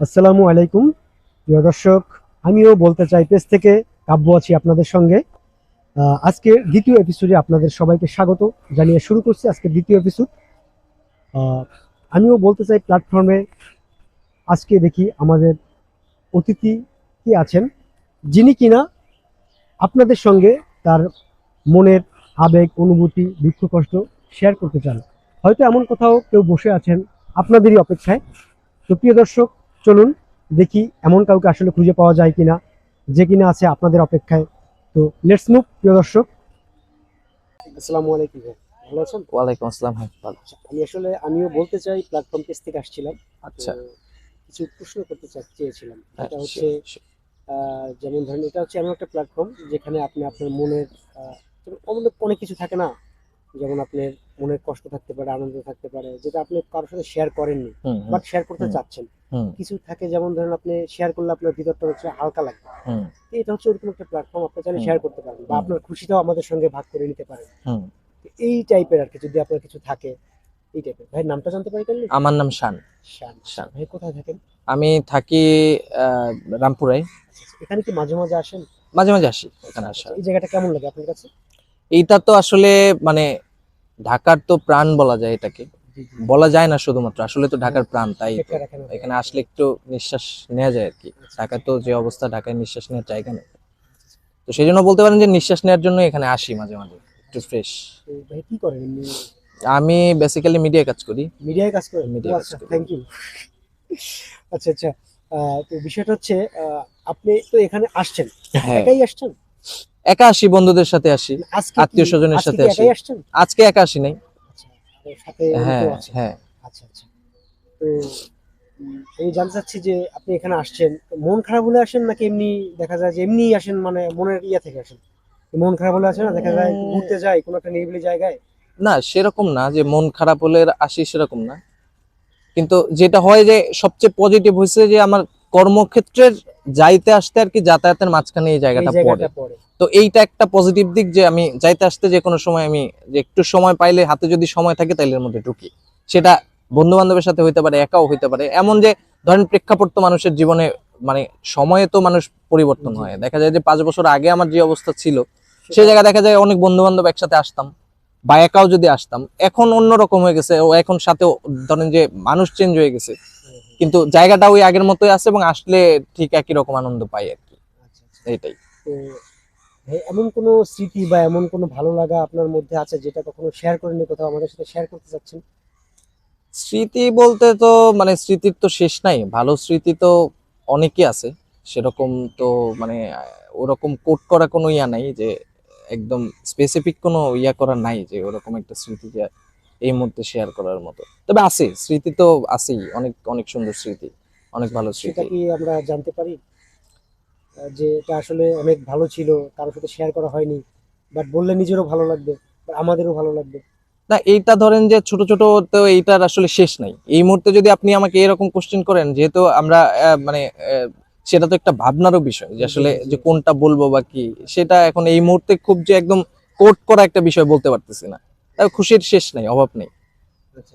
আসসালামু আলাইকুম। প্রিয় দর্শক আমিও বলতে চাই পেজ থেকে কাব্য আছি আপনাদের সঙ্গে। আহ, আজকের দ্বিতীয় এপিসোডে আপনাদের সবাইকে স্বাগত জানিয়ে শুরু করছি আজকের দ্বিতীয় এপিসোড আমিও বলতে চাই প্ল্যাটফর্মে আজকে দেখি আমাদের অতিথি কি আছেন যিনি কিনা আপনাদের সঙ্গে তার মনের আবেগ অনুভূতি দুঃখ কষ্ট শেয়ার করতে চান। হয়তো এমন কোথাও কেউ বসে আছেন আপনাদেরই অপেক্ষায়। তো প্রিয় দর্শক চলুন দেখি এমন কাউকে আসলে খুঁজে পাওয়া যায় কিনা যে কিনা আছে আপনাদের অপেক্ষায়। তো লেটস মুভ প্রিয় দর্শক। আসসালামু আলাইকুম ভালো আছেন? ওয়ালাইকুম আসসালাম হ্যাঁ ভালো আচ্ছা, আমি আসলে আমিও বলতে চাই প্ল্যাটফর্ম পেজ থেকে আসছিলাম। আচ্ছা। কিছু প্রশ্ন করতে চেয়েছিলাম। হ্যাঁ, এটা হচ্ছে যেমন ধরেন এটা হচ্ছে এমন একটা প্ল্যাটফর্ম যেখানে আপনি আপনার মনের অনেক কিছু থাকে না? যেমন আপনার মনের কষ্ট থাকতে পারে আনন্দ থাকতে পারে যেটা আপনি কারোর সাথে শেয়ার করেননি বাট শেয়ার করতে চাচ্ছেন। কিছু থাকে যেমন ধরেন আপনি শেয়ার করলে আপনার ভিতরটা হচ্ছে হালকা লাগবে। এটা হচ্ছে ওরকম একটা প্ল্যাটফর্ম আপনি চাইলে শেয়ার করতে পারেন বা আপনার খুশিটাও আমাদের সঙ্গে ভাগ করে নিতে পারেন। এই টাইপের আর কি যদি আপনার কিছু থাকে এই টাইপের ভাই নামটা জানতে পারি কেন আমার নাম শান। শান। শান। ভাই কোথায় থাকেন? আমি থাকি রামপুরায়। আচ্ছা, আচ্ছা। এখানে কি মাঝে মাঝে আসেন? মাঝে মাঝে আসি এখানে আসা এই জায়গাটা কেমন লাগে আপনার কাছে? এইটা তো আসলে মানে ঢাকার তো প্রাণ বলা যায় এটাকে। বলা যায় না শুধুমাত্র আসলে তো ঢাকার প্রাণ তাই। এখানে আসলে একটু নিঃশ্বাস নেওয়া যায় আর কি। ঢাকায় তো যে অবস্থা ঢাকায় নিঃশ্বাস নেওয়ার জায়গা নেই। তো সেই জন্য বলতে পারেন যে নিঃশ্বাস নেওয়ার জন্য এখানে আসি মাঝে মাঝে একটু ফ্রেশ কি করেন আমি বেসিক্যালি মিডিয়া কাজ করি। মিডিয়ায় কাজ আচ্ছা করি। থ্যাংক ইউ আচ্ছা আচ্ছা। তো বিষয়টা হচ্ছে আপনি তো এখানে আসছেন। হ্যাঁ। একাই আসছেন? একা আসি বন্ধুদের সাথে আসি আজকে আত্মীয়-স্বজনের সাথে আসি। আজকে একা আসি নাই। আচ্ছা হ্যাঁ হ্যাঁ। আচ্ছা আচ্ছা। তো আমি জানতে চাচ্ছি যে আপনি এখানে আসছেন মন খারাপ হলে আসেন নাকি এমনি দেখা যায় যে এমনি আসেন মানে মনের ইয়ে থেকে আসেন? মন খারাপ হলে আসেন না দেখা যায় ঘুরতে যায় কোনো একটা নিরিবিলি জায়গায়? না সেরকম না যে মন খারাপ হলে আসি সেরকম না। কিন্তু যেটা হয় যে সবচেয়ে পজিটিভ হয়েছে যে আমার কর্মক্ষেত্রের যাইতে আসতে আর কি যাতায়াতের মাঝখানে এই জায়গাটা পড়ে। তো এইটা একটা পজিটিভ দিক যে আমি যাইতে আসতে যে কোনো সময় আমি যে একটু সময় পাইলে হাতে যদি সময় থাকে তাইলে এর মধ্যে ঢুকি। সেটা বন্ধু বান্ধবের সাথে হইতে পারে একাও হইতে পারে। এমন যে ধরেন প্রেক্ষাপট তো মানুষের জীবনে মানে সময়ে তো মানুষ পরিবর্তন হয়। দেখা যায় যে পাঁচ বছর আগে আমার যে অবস্থা ছিল সেই জায়গায় দেখা যায় অনেক বন্ধু বান্ধব একসাথে আসতাম বা একাও যদি আসতাম। এখন অন্যরকম হয়ে গেছে ও এখন সাথে ধরেন যে মানুষ চেঞ্জ হয়ে গেছে। কিন্তু জায়গাটা ওই আগের মতোই আছে এবং আসলে ঠিক একই রকম আনন্দ পাই আর কি। আচ্ছা আচ্ছা। এইটাই। এমন কোনো স্মৃতি বা এমন কোনো ভালো লাগা আপনার মধ্যে আছে যেটা কখনো শেয়ার করেনি কোথাও আমাদের সাথে শেয়ার করতে চাচ্ছেন? স্মৃতি বলতে তো মানে স্মৃতির তো শেষ নাই। ভালো স্মৃতি তো অনেকই আছে। সেরকম তো মানে ওরকম কোট করা কোনো ইয়া নাই যে একদম স্পেসিফিক কোনো ইয়া করা নাই যে ওরকম একটা স্মৃতি যে এই মুহূর্তে শেয়ার করার মতো। তবে আছে স্মৃতি তো আছেই অনেক অনেক সুন্দর স্মৃতি অনেক ভালো স্মৃতি। কি আমরা জানতে পারি? যে এটা আসলে অনেক ভালো ছিল কারোর সাথে শেয়ার করা হয়নি বাট বললে নিজেরও ভালো লাগবে আমাদেরও ভালো লাগবে। না এইটা ধরেন যে ছোট ছোট তো এইটার আসলে শেষ নাই। এই মুহূর্তে যদি আপনি আমাকে এরকম কোশ্চেন করেন যেহেতু আমরা মানে সেটা তো একটা ভাবনারও বিষয় যে আসলে। যে কোনটা বলব বা কি সেটা এখন এই মুহূর্তে খুব যে একদম কোট করা একটা বিষয় বলতে পারতেছি না। তাই খুশির শেষ নাই অভাব নেই।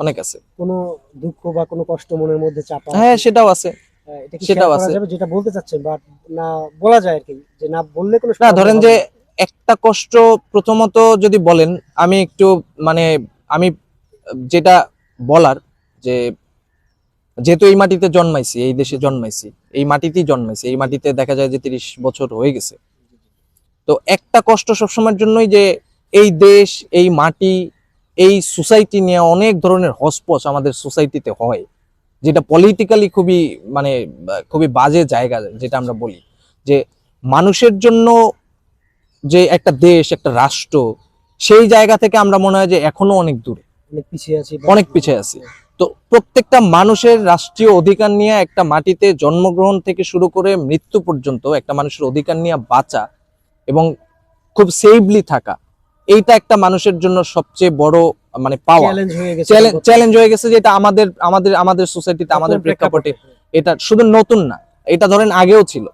অনেক আছে। কোনো দুঃখ বা কোনো কষ্ট মনের মধ্যে চাপা হ্যাঁ সেটাও আছে। কি সেটাও আছে। যেটা বলতে চাচ্ছেন বাট না বলা যায় আর কি যে না বললে কোনো না ধরেন যে একটা কষ্ট প্রথমত যদি বলেন আমি একটু মানে আমি যেটা বলার যে যেহেতু এই মাটিতে জন্মাইছি এই দেশে জন্মাইছি এই মাটিতেই জন্মাইছি এই মাটিতে দেখা যায় যে তিরিশ বছর হয়ে গেছে। তো একটা কষ্ট সবসময়ের জন্যই যে এই দেশ এই মাটি এই সোসাইটি নিয়ে অনেক ধরনের হসপস আমাদের সোসাইটিতে হয় যেটা পলিটিক্যালি খুবই মানে খুবই বাজে জায়গা যেটা আমরা বলি যে মানুষের জন্য যে একটা দেশ একটা রাষ্ট্র সেই জায়গা থেকে আমরা মনে হয় যে এখনও অনেক দূরে অনেক পিছিয়ে আছি অনেক পিছিয়ে আছি। তো প্রত্যেকটা মানুষের রাষ্ট্রীয় অধিকার নিয়ে একটা মাটিতে জন্মগ্রহণ থেকে শুরু করে মৃত্যু পর্যন্ত একটা মানুষের অধিকার নিয়ে বাঁচা এবং খুব সেফলি থাকা এইটা একটা মানুষের জন্য সবচেয়ে বড় মানে পাওয়া চ্যালেঞ্জ হয়ে গেছে যে এটা আমাদের আমাদের আমাদের সোসাইটিতে আমাদের প্রেক্ষাপটে এটা শুধু নতুন না এটা ধরেন আগেও ছিল।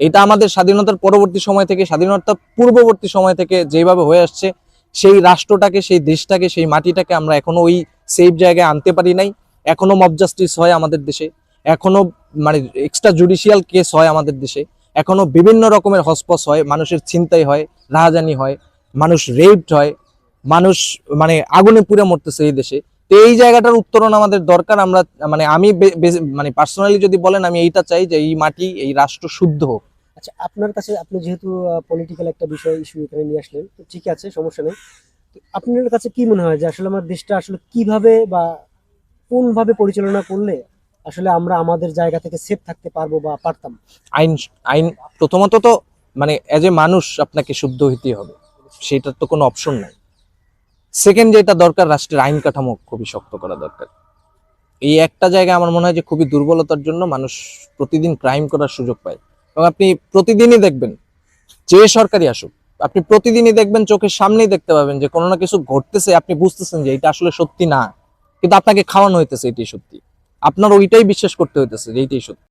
এটা আমাদের স্বাধীনতার পরবর্তী সময় থেকে স্বাধীনতা পূর্ববর্তী সময় থেকে যেভাবে হয়ে আসছে সেই রাষ্ট্রটাকে সেই দেশটাকে সেই মাটিটাকে আমরা এখনও ওই সেফ জায়গায় আনতে পারি নাই। এখনও মব জাস্টিস হয় আমাদের দেশে। এখনও মানে এক্সট্রা জুডিশিয়াল কেস হয় আমাদের দেশে। এখনও বিভিন্ন রকমের হসপস হয় মানুষের ছিনতাই হয় রাহাজানি হয়। মানুষ রেপড হয় মানুষ মানে আগুনে পুড়ে মরতেছে এই দেশে। তো এই জায়গাটার উত্তরণ আমাদের দরকার আমরা মানে আমি মানে পার্সোনালি যদি বলেন আমি এইটা চাই যে এই মাটি এই রাষ্ট্র শুদ্ধ হোক। আচ্ছা আপনার কাছে আপনি যেহেতু পলিটিক্যাল একটা বিষয় ইস্যু এখানে নিয়ে আসলেন তো ঠিক আছে সমস্যা নেই। আপনার কাছে কি মনে হয় যে আসলে আমার দেশটা আসলে কীভাবে বা কোনভাবে পরিচালনা করলে আসলে আমরা আমাদের জায়গা থেকে সেফ থাকতে পারব বা পারতাম? আইন আইন প্রথমত তো মানে এজ এ মানুষ আপনাকে শুদ্ধ হইতেই হবে। সেটার তো কোনো অপশন নাই। সেকেন্ড যেটা দরকার, রাষ্ট্রের আইন কাঠামো খুবই শক্ত করা দরকার। এই একটা জায়গায় আমার মনে হয় যে খুবই দুর্বলতার জন্য মানুষ প্রতিদিন ক্রাইম করার সুযোগ পায়। এবং আপনি প্রতিদিনই দেখবেন, যে সরকারি আসুক, আপনি প্রতিদিনই দেখবেন, চোখের সামনেই দেখতে পাবেন যে কোনো না কিছু ঘটতেছে, আপনি বুঝতেছেন যে এটা আসলে সত্যি না। কিন্তু আপনাকে খাওয়ানো হইতেছে এটাই সত্যি। আপনার ওইটাই বিশ্বাস করতে হইতেছে যে এইটাই সত্যি।